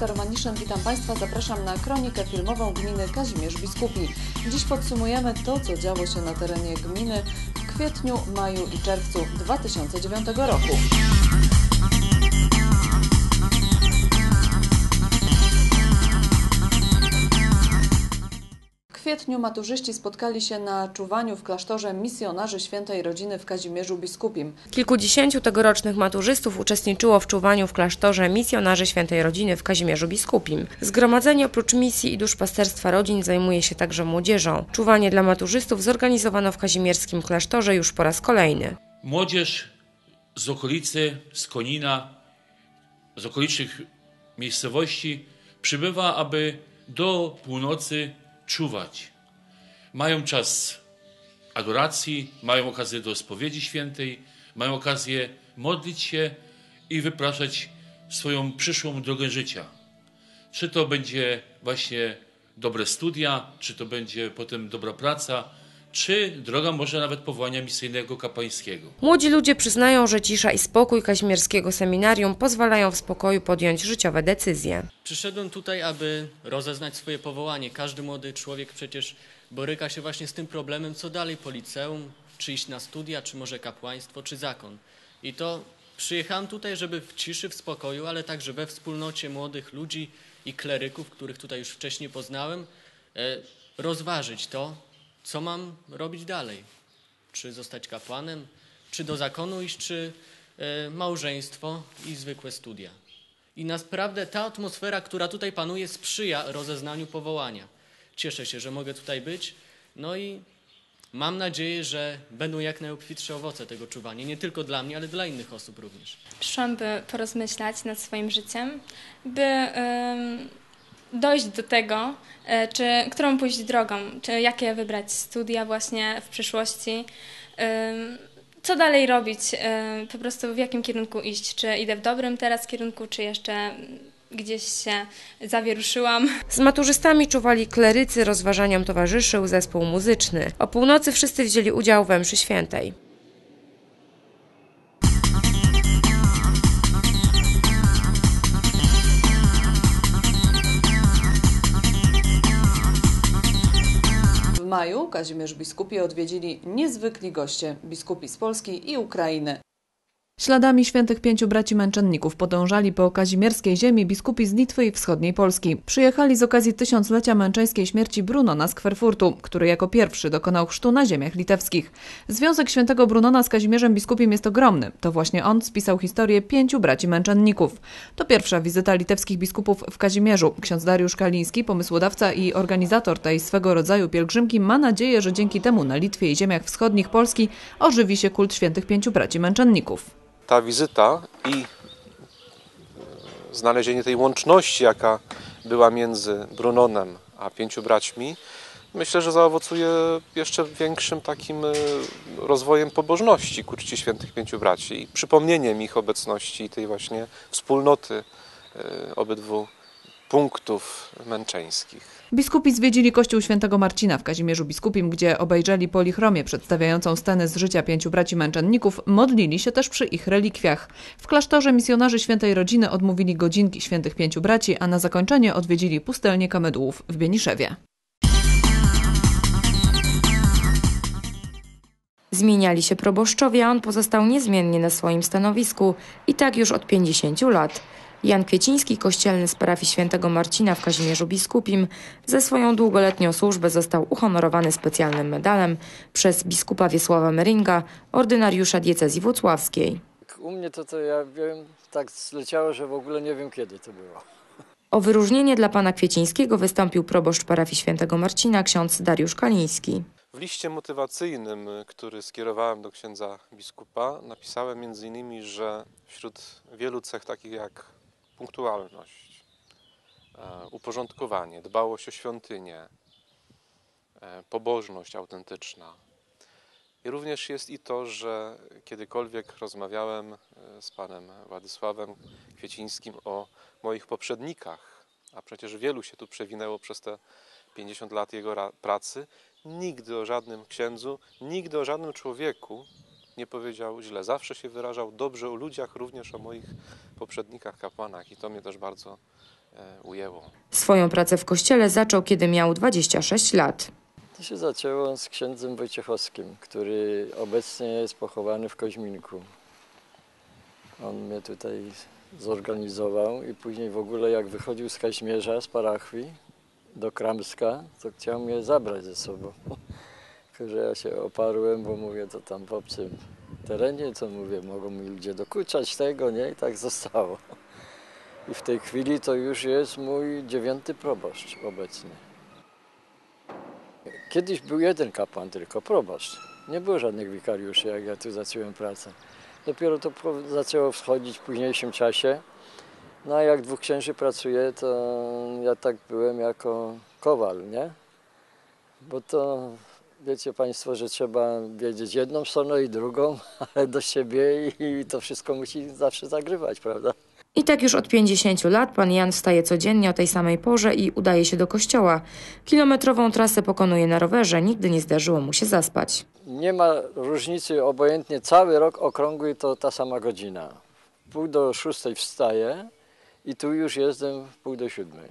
Maniszyn, witam Państwa. Zapraszam na kronikę filmową gminy Kazimierz Biskupi. Dziś podsumujemy to, co działo się na terenie gminy w kwietniu, maju i czerwcu 2009 roku. Kwietniu maturzyści spotkali się na czuwaniu w klasztorze misjonarzy świętej rodziny w Kazimierzu Biskupim. Kilkudziesięciu tegorocznych maturzystów uczestniczyło w czuwaniu w klasztorze misjonarzy świętej rodziny w Kazimierzu Biskupim. Zgromadzenie oprócz misji i duszpasterstwa rodzin zajmuje się także młodzieżą. Czuwanie dla maturzystów zorganizowano w kazimierskim klasztorze już po raz kolejny. Młodzież z okolicy, z Konina, z okolicznych miejscowości przybywa, aby do północy czuwać. Mają czas adoracji, mają okazję do spowiedzi świętej, mają okazję modlić się i wypraszać swoją przyszłą drogę życia. Czy to będzie właśnie dobre studia, czy to będzie potem dobra praca, czy droga może nawet powołania misyjnego kapłańskiego. Młodzi ludzie przyznają, że cisza i spokój kazimierskiego seminarium pozwalają w spokoju podjąć życiowe decyzje. Przyszedłem tutaj, aby rozeznać swoje powołanie. Każdy młody człowiek przecież boryka się właśnie z tym problemem, co dalej po liceum, czy iść na studia, czy może kapłaństwo, czy zakon. I to przyjechałem tutaj, żeby w ciszy, w spokoju, ale także we wspólnocie młodych ludzi i kleryków, których tutaj już wcześniej poznałem, e, rozważyć to, co mam robić dalej. Czy zostać kapłanem, czy do zakonu iść, czy e, małżeństwo i zwykłe studia. I naprawdę ta atmosfera, która tutaj panuje, sprzyja rozeznaniu powołania. Cieszę się, że mogę tutaj być. No i mam nadzieję, że będą jak najobfitsze owoce tego czuwania. Nie tylko dla mnie, ale dla innych osób również. Przyszłam, by porozmyślać nad swoim życiem, by em, dojść do tego, e, czy którą pójść drogą, czy jakie wybrać studia właśnie w przyszłości, co dalej robić, e, po prostu w jakim kierunku iść, czy idę w dobrym teraz kierunku, czy jeszcze gdzieś się zawieruszyłam. Z maturzystami czuwali klerycy, rozważaniom towarzyszył zespół muzyczny. O północy wszyscy wzięli udział we mszy świętej. Maju Kazimierz Biskupi odwiedzili niezwykli goście, biskupi z Polski i Ukrainy. Śladami świętych pięciu braci męczenników podążali po kazimierskiej ziemi biskupi z Litwy i wschodniej Polski. Przyjechali z okazji tysiąclecia męczeńskiej śmierci Brunona z Kwerfurtu, który jako pierwszy dokonał chrztu na ziemiach litewskich. Związek świętego Brunona z Kazimierzem Biskupim jest ogromny. To właśnie on spisał historię pięciu braci męczenników. To pierwsza wizyta litewskich biskupów w Kazimierzu. Ksiądz Dariusz Kaliński, pomysłodawca i organizator tej swego rodzaju pielgrzymki, ma nadzieję, że dzięki temu na Litwie i ziemiach wschodnich Polski ożywi się kult świętych pięciu braci męczenników ta wizyta i znalezienie tej łączności, jaka była między Brunonem a pięciu braćmi, myślę, że zaowocuje jeszcze większym takim rozwojem pobożności ku czci świętych pięciu braci i przypomnieniem ich obecności i tej właśnie wspólnoty obydwu punktów męczeńskich. Biskupi zwiedzili kościół świętego Marcina w Kazimierzu Biskupim, gdzie obejrzeli polichromię przedstawiającą scenę z życia pięciu braci męczenników, modlili się też przy ich relikwiach. W klasztorze misjonarzy świętej rodziny odmówili godzinki świętych pięciu braci, a na zakończenie odwiedzili pustelnię Kamedłów w Bieniszewie. Zmieniali się proboszczowie, a on pozostał niezmiennie na swoim stanowisku i tak już od 50 lat. Jan Kwieciński, kościelny z parafii świętego Marcina w Kazimierzu Biskupim, ze swoją długoletnią służbę został uhonorowany specjalnym medalem przez biskupa Wiesława Meringa, ordynariusza diecezji włocławskiej. U mnie to, to ja wiem, tak zleciało, że w ogóle nie wiem kiedy to było. O wyróżnienie dla pana Kwiecińskiego wystąpił proboszcz parafii świętego Marcina, ksiądz Dariusz Kaliński. W liście motywacyjnym, który skierowałem do księdza biskupa, napisałem między innymi, że wśród wielu cech takich jak punktualność, uporządkowanie, dbałość o świątynię, pobożność autentyczna. I również jest i to, że kiedykolwiek rozmawiałem z panem Władysławem Kwiecińskim o moich poprzednikach, a przecież wielu się tu przewinęło przez te 50 lat jego pracy, nigdy o żadnym księdzu, nigdy o żadnym człowieku nie powiedział źle. Zawsze się wyrażał dobrze o ludziach, również o moich poprzednikach, kapłanach i to mnie też bardzo e, ujęło. Swoją pracę w kościele zaczął, kiedy miał 26 lat. To się zaczęło z księdzem Wojciechowskim, który obecnie jest pochowany w Koźminku. On mnie tutaj zorganizował i później w ogóle jak wychodził z Kaźmierza, z Parachwi do Kramska, to chciał mnie zabrać ze sobą. Że ja się oparłem, bo mówię, to tam w obcym terenie, co mówię, mogą mi ludzie dokuczać tego, nie? I tak zostało. I w tej chwili to już jest mój dziewiąty proboszcz obecnie. Kiedyś był jeden kapłan tylko, proboszcz. Nie było żadnych wikariuszy, jak ja tu zacząłem pracę. Dopiero to zaczęło wschodzić w późniejszym czasie. No a jak dwóch księży pracuje, to ja tak byłem jako kowal, nie? Bo to wiecie Państwo, że trzeba wiedzieć jedną stronę i drugą, ale do siebie i to wszystko musi zawsze zagrywać, prawda? I tak już od 50 lat pan Jan wstaje codziennie o tej samej porze i udaje się do kościoła. Kilometrową trasę pokonuje na rowerze, nigdy nie zdarzyło mu się zaspać. Nie ma różnicy, obojętnie cały rok okrągły to ta sama godzina. W pół do szóstej wstaję i tu już jestem w pół do siódmej.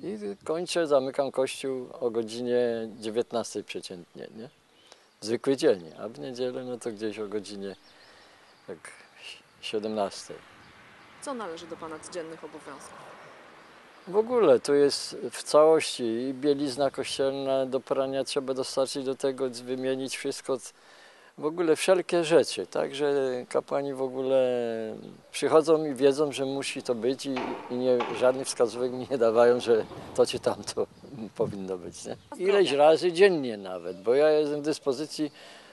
I kończę, zamykam kościół o godzinie 19 przeciętnie, nie? Zwykły dzień, a w niedzielę no to gdzieś o godzinie tak 17. Co należy do Pana codziennych obowiązków? W ogóle tu jest w całości i bielizna kościelna do prania trzeba dostarczyć do tego, wymienić wszystko. W ogóle wszelkie rzeczy, także kapłani w ogóle przychodzą i wiedzą, że musi to być i, i nie, żadnych wskazówek mi nie dawają, że to czy tamto powinno być. Nie? Ileś razy dziennie nawet, bo ja jestem w dyspozycji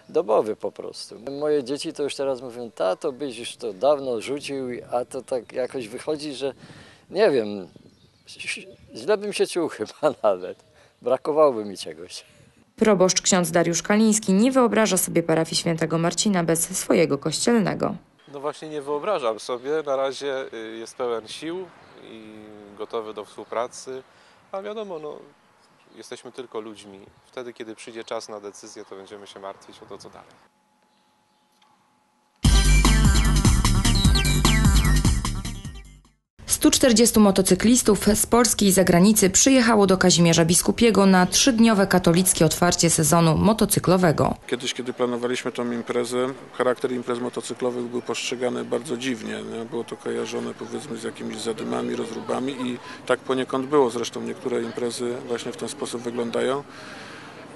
dobowy po prostu. Moje dzieci to już teraz mówią, tato byś już to dawno rzucił, a to tak jakoś wychodzi, że nie wiem, źle bym się czuł chyba nawet. Brakowałoby mi czegoś. Proboszcz ksiądz Dariusz Kaliński nie wyobraża sobie parafii świętego Marcina bez swojego kościelnego. No właśnie nie wyobrażam sobie. Na razie y, jest pełen sił i gotowy do współpracy, a wiadomo, no, jesteśmy tylko ludźmi. Wtedy, kiedy przyjdzie czas na decyzję, to będziemy się martwić o to, co dalej. 140 motocyklistów z Polski i zagranicy przyjechało do Kazimierza Biskupiego na trzydniowe katolickie otwarcie sezonu motocyklowego. Kiedyś, kiedy planowaliśmy tą imprezę, charakter imprez motocyklowych był postrzegany bardzo dziwnie. Nie? Było to kojarzone powiedzmy z jakimiś zadymami, rozróbami i tak poniekąd było. Zresztą niektóre imprezy właśnie w ten sposób wyglądają.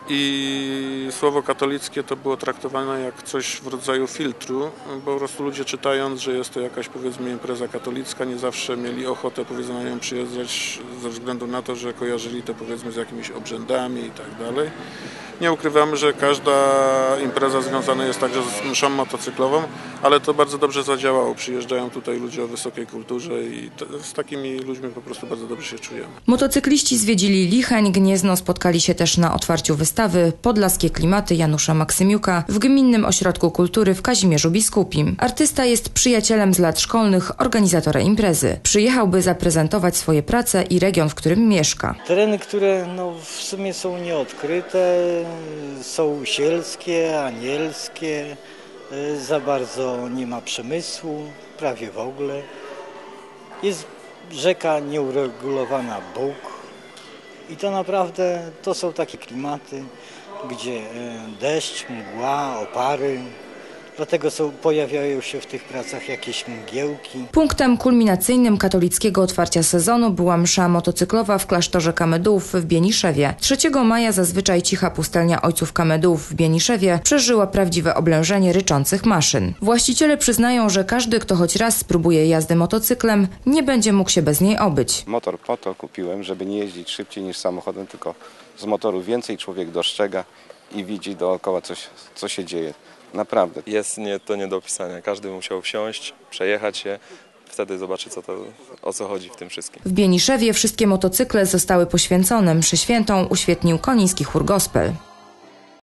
I słowo katolickie to było traktowane jak coś w rodzaju filtru, bo po prostu ludzie czytając, że jest to jakaś powiedzmy impreza katolicka, nie zawsze mieli ochotę powiedzmy na nią przyjeżdżać ze względu na to, że kojarzyli to powiedzmy z jakimiś obrzędami i tak dalej. Nie ukrywamy, że każda impreza związana jest także z mszą motocyklową, ale to bardzo dobrze zadziałało. Przyjeżdżają tutaj ludzie o wysokiej kulturze i z takimi ludźmi po prostu bardzo dobrze się czujemy. Motocykliści zwiedzili Licheń, Gniezno, spotkali się też na otwarciu wystawy Podlaskie klimaty Janusza Maksymiuka w Gminnym Ośrodku Kultury w Kazimierzu Biskupim. Artysta jest przyjacielem z lat szkolnych organizatora imprezy. Przyjechał, by zaprezentować swoje prace i region, w którym mieszka. Tereny, które no, w sumie są nieodkryte, są sielskie, anielskie, y, za bardzo nie ma przemysłu, prawie w ogóle. Jest rzeka nieuregulowana Bóg i to naprawdę to są takie klimaty, gdzie y, deszcz, mgła, opary, dlatego są, pojawiają się w tych pracach jakieś mgiełki. Punktem kulminacyjnym katolickiego otwarcia sezonu była msza motocyklowa w klasztorze Kamedułów w Bieniszewie. 3 maja zazwyczaj cicha pustelnia ojców Kamedułów w Bieniszewie przeżyła prawdziwe oblężenie ryczących maszyn. Właściciele przyznają, że każdy, kto choć raz spróbuje jazdy motocyklem, nie będzie mógł się bez niej obyć. Motor po to kupiłem, żeby nie jeździć szybciej niż samochodem, tylko z motoru więcej człowiek dostrzega i widzi dookoła coś, co się dzieje. Naprawdę. Jest nie, to nie do opisania. Każdy musiał wsiąść, przejechać się, wtedy zobaczy co to, o co chodzi w tym wszystkim. W Bieniszewie wszystkie motocykle zostały poświęcone. Mszy świętą uświetnił koniński chór gospel.